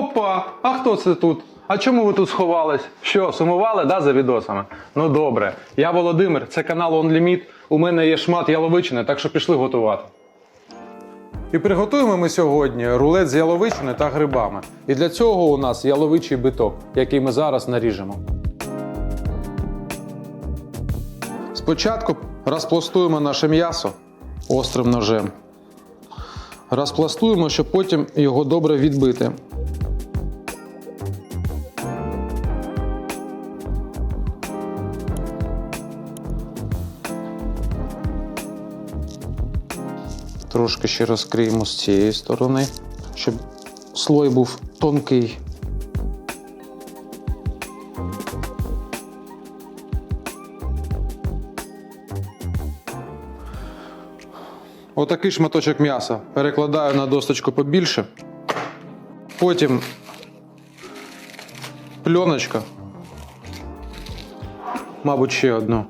Опа! А хто це тут? А чому ви тут сховались? Що, сумували, да, за відосами? Ну добре. Я Володимир, це канал On Limit. У мене є шмат яловичини, так що пішли готувати. І приготуємо ми сьогодні рулет з яловичини та грибами. І для цього у нас яловичий биток, який ми зараз наріжемо. Спочатку розпластуємо наше м'ясо острим ножем. Розпластуємо, щоб потім його добре відбити. Трошки ще розкриємо з цієї сторони, щоб слой був тонкий. Отакий шматочок м'яса перекладаю на досточку побільше. Потім пленочка. Мабуть, ще одну.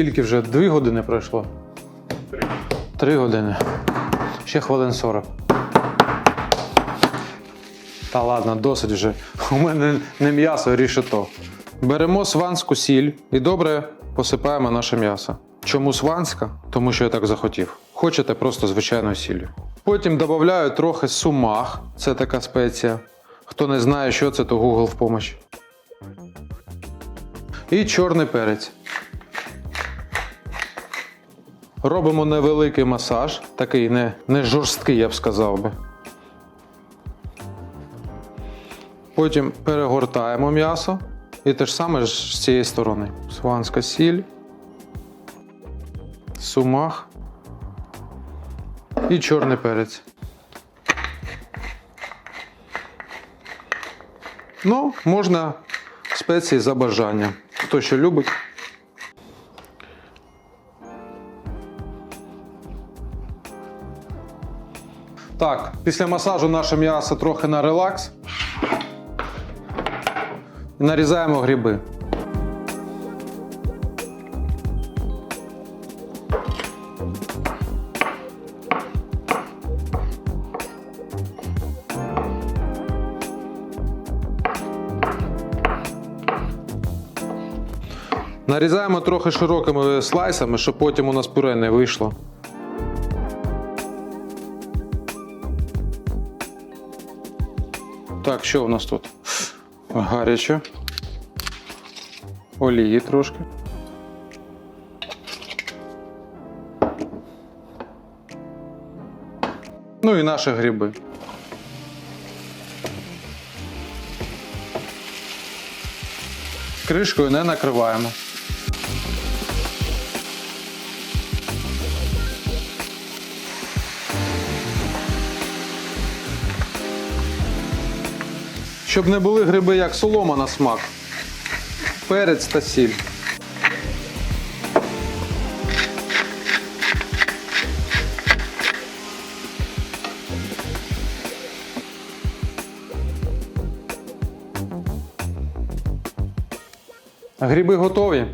Скільки вже? Дві години пройшло? Три години. Ще хвилин 40. Та ладно, досить вже. У мене не м'ясо, а рішето. Беремо сванську сіль і добре посипаємо наше м'ясо. Чому сванська? Тому що я так захотів. Хочете просто звичайною сіллю. Потім додаю трохи сумах, це така спеція. Хто не знає, що це, то Google в помощь. І чорний перець. Робимо невеликий масаж, такий не, не жорсткий, я б сказав би. Потім перегортаємо м'ясо і те ж саме з цієї сторони. Сванська сіль, сумах і чорний перець. Ну, можна спеції за бажанням. Хто що любить. Так, після масажу наше м'ясо трохи на релакс. І нарізаємо гриби. Нарізаємо трохи широкими слайсами, щоб потім у нас пюре не вийшло. Так, що у нас тут? Гаряче. Олії трошки. Ну і наші гриби. Кришкою не накриваємо. Щоб не були гриби як солома на смак. Перець та сіль. Гриби готові.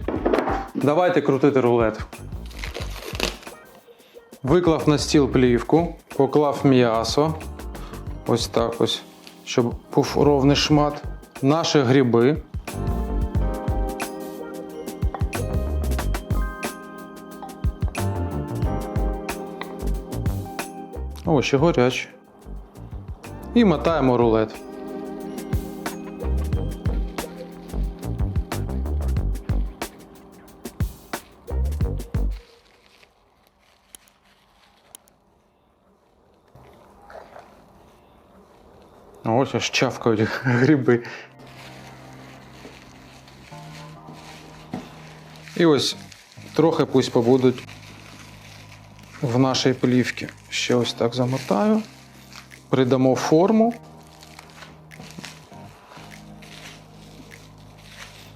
Давайте крутити рулет. Виклав на стіл плівку, поклав м'ясо. Ось так ось, щоб був ровний шмат. Наші гриби. О, горячі. І мотаємо рулет. Ось аж чавкають гриби. І ось трохи пусть побудуть в нашій плівці. Ще ось так замотаю. Придамо форму.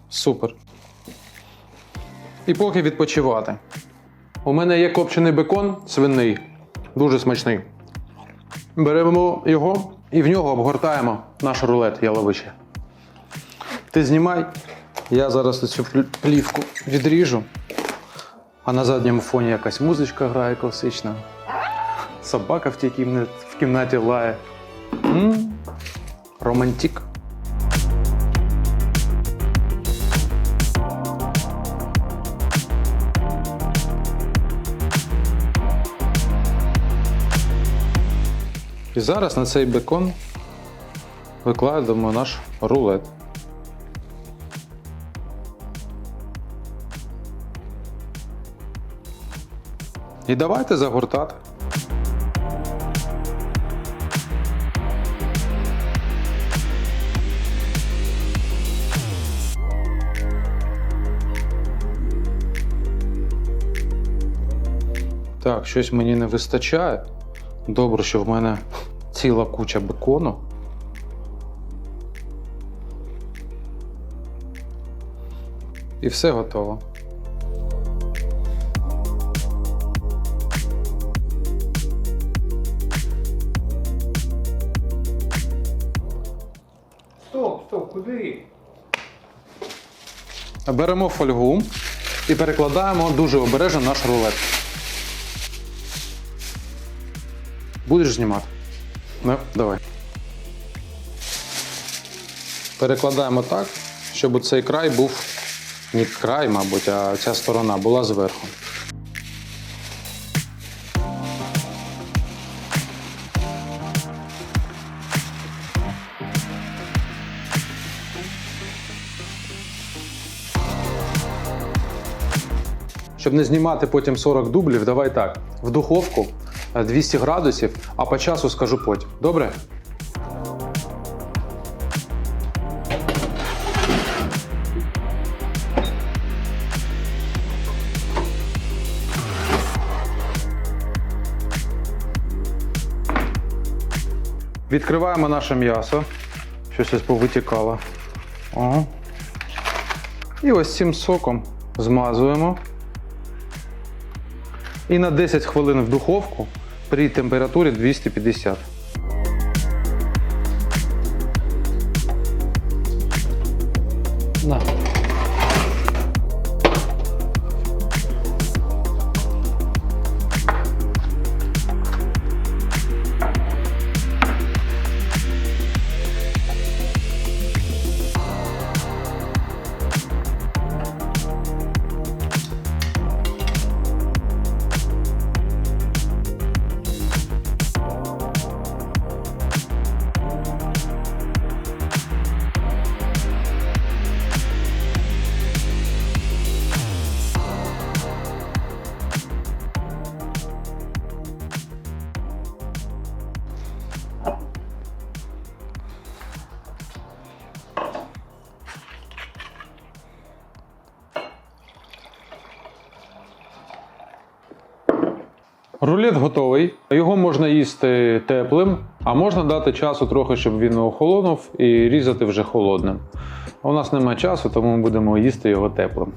Супер. І поки відпочивати. У мене є копчений бекон свиний, дуже смачний. Беремо його і в нього обгортаємо наш рулет яловичий. Ти знімай. Я зараз цю плівку відріжу. А на задньому фоні якась музичка грає класична. Собака в тій кімнаті, в кімнаті лає. м Романтик. І зараз на цей бекон викладемо наш рулет. І давайте загортати. Так, щось мені не вистачає. Добре, що в мене ціла куча бекону. І все готово. Стоп, стоп, куди? Беремо фольгу і перекладаємо дуже обережно наш рулет. Будеш знімати? Ну, давай. Перекладаємо так, щоб цей край був не край, мабуть, а ця сторона була зверху. Щоб не знімати потім 40 дублів, давай так. В духовку 200 градусів, а по часу скажу потім. Добре? Відкриваємо наше м'ясо. Щось ось повитікало. Ага. І ось цим соком змазуємо. І на 10 хвилин в духовку при температурі 250. На. Рулет готовий. Його можна їсти теплим, а можна дати часу трохи, щоб він охолонув, і різати вже холодним. У нас немає часу, тому ми будемо їсти його теплим.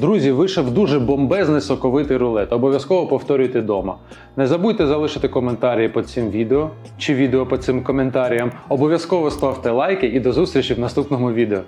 Друзі, вийшов дуже бомбезний соковитий рулет. Обов'язково повторюйте вдома. Не забудьте залишити коментарі під цим відео чи відео під цим коментарям. Обов'язково ставте лайки і до зустрічі в наступному відео.